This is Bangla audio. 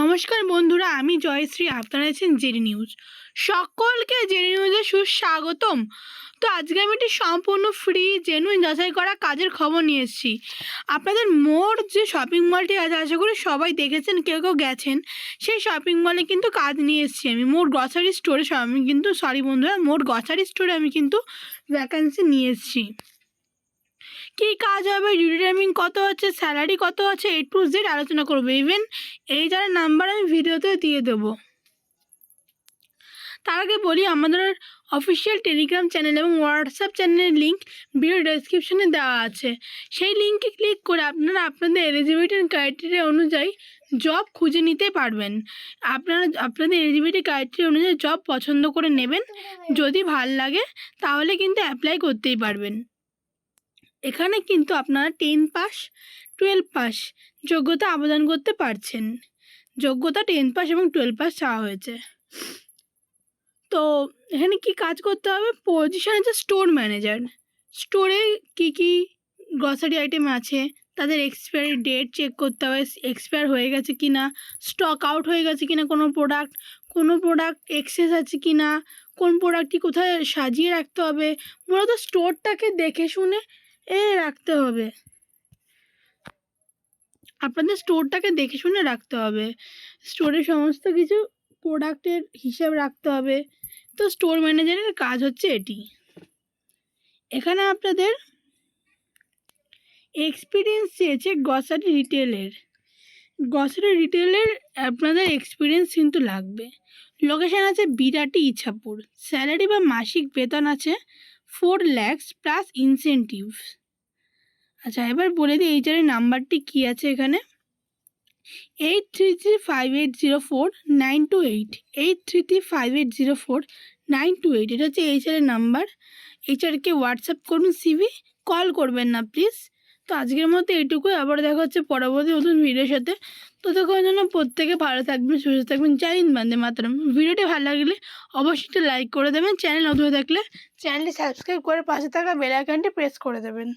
নমস্কার বন্ধুরা, আমি জয়শ্রী, আপনারা আছেন জেডি নিউজ। সকলকে জেডি নিউজে সুস্বাগতম। তো আজকে আমি একটি সম্পূর্ণ ফ্রি জেনুইন যাচাই করা কাজের খবর নিয়ে এসেছি। আপনাদের মোর যে শপিং মলটি আছে, আশা করি সবাই দেখেছেন, কেউ কেউ গেছেন, সেই শপিং মলে কিন্তু কাজ নিয়ে এসেছি আমি। মোর গ্রসারি স্টোরে আমি কিন্তু সরি বন্ধুরা মোর গ্রসারি স্টোরে আমি কিন্তু ভ্যাকান্সি নিয়ে এসেছি। কী কাজ হবে? ডিউটি টাইমিং কত আছে স্যালারি কত আছে এ টু জেড আলোচনা করব। ইভেন এই যারা নাম্বার আমি ভিডিওতে দিয়ে দেবো। তার আগে বলি, আমাদের অফিসিয়াল টেলিগ্রাম চ্যানেল এবং হোয়াটসঅ্যাপ চ্যানেলের লিঙ্ক ভিডিও ডেসক্রিপশনে দেওয়া আছে। সেই লিঙ্কে ক্লিক করে আপনারা আপনাদের এলিজিবিলিটি ক্রাইটেরিয়া অনুযায়ী জব খুঁজে নিতে পারবেন। আপনারা, আপনাদের এলিজিবিলিটি ক্রাইটেরিয়া অনুযায়ী জব পছন্দ করে নেবেন। যদি ভালো লাগে, তাহলে কিন্তু অ্যাপ্লাই করতেই পারবেন। এখানে কিন্তু আপনারা টেন পাস টুয়েলভ পাস যোগ্যতা আবেদন করতে পারছেন। যোগ্যতা টেন পাস এবং টুয়েলভ পাস চাওয়া হয়েছে। তো এখানে কি কাজ করতে হবে? পজিশন আছে স্টোর ম্যানেজার স্টোরে কি কি গ্রসারি আইটেম আছে? তাদের এক্সপায়ারি ডেট চেক করতে হবে এক্সপায়ার হয়ে গেছে কি না স্টক আউট হয়ে গেছে কি না কোনো প্রোডাক্ট কোনো প্রোডাক্ট এক্সেস আছে কি না কোন প্রোডাক্টটি কোথায় সাজিয়ে রাখতে হবে? মূলত স্টোরটাকে দেখে শুনে এ, রাখতে হবে। আপনাদের স্টোরটাকে দেখে শুনে রাখতে হবে। স্টোরে সমস্ত কিছু প্রোডাক্টের হিসাব রাখতে হবে। তো স্টোর ম্যানেজারের কাজ হচ্ছে এটি। এখানে আপনাদের এক্সপিরিয়েন্স চেয়েছে গ্রসারি রিটেলের গ্রসারি রিটেলের আপনাদের এক্সপিরিয়েন্স কিন্তু লাগবে। লোকেশান আছে বিরাটি ইছাপুর। স্যালারি বা মাসিক বেতন আছে ফোর ল্যাক্স প্লাস ইনসেন্টিভস আচ্ছা এবার বলে দিই এইচআরের নাম্বারটি কী আছে এখানে? Eight three three five eight zero four nine two eight eight three three five eight zero four nine two eight এটা হচ্ছে এইচআরের নাম্বার। এইচআরকে হোয়াটসঅ্যাপ করুন সিভি কল করবেন না প্লিজ তো আজকের মতো এটুকুই আবার দেখা হচ্ছে পরবর্তী নতুন ভিডিওর সাথে। ততক্ষণ জন্য প্রত্যেকে ভালো থাকবেন, সুস্থ থাকবেন। জয় হিন্দ মাত্রাম। ভিডিওটি ভালো লাগলে অবশ্যই একটা লাইক করে দেবেন। চ্যানেল নতুন থাকলে চ্যানেলটি সাবস্ক্রাইব করে পাশে থাকা বেল প্রেস করে দেবেন।